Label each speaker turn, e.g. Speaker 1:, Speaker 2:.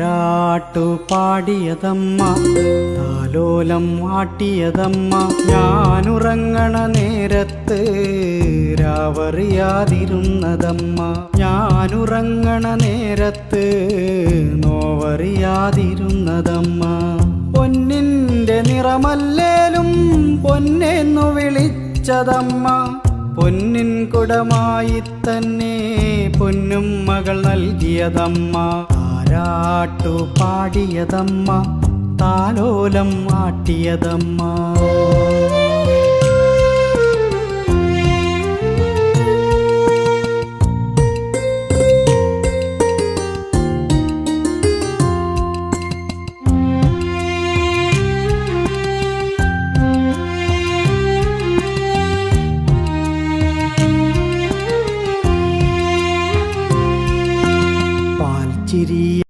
Speaker 1: താരാട്ടു പാടിയതമ്മ താലോലം ആട്ടിയതമ്മ ഞാനുറങ്ങണ നേരത്ത് രാവറിയാതിരുന്നതമ്മ ഞാനുറങ്ങണ നേരത്ത് നോവറിയാതിരുന്നതമ്മ. പൊന്നിന്റെ നിറമല്ലേലും പൊന്നെന്നു വിളിച്ചതമ്മ പൊന്നിൻ കുടമായി തന്നെ പൊന്നും മകൾ നൽകിയതമ്മ. ആരാട്ടു പാടിയതമ്മ താലോലം ആട്ടിയതമ്മ. partiria.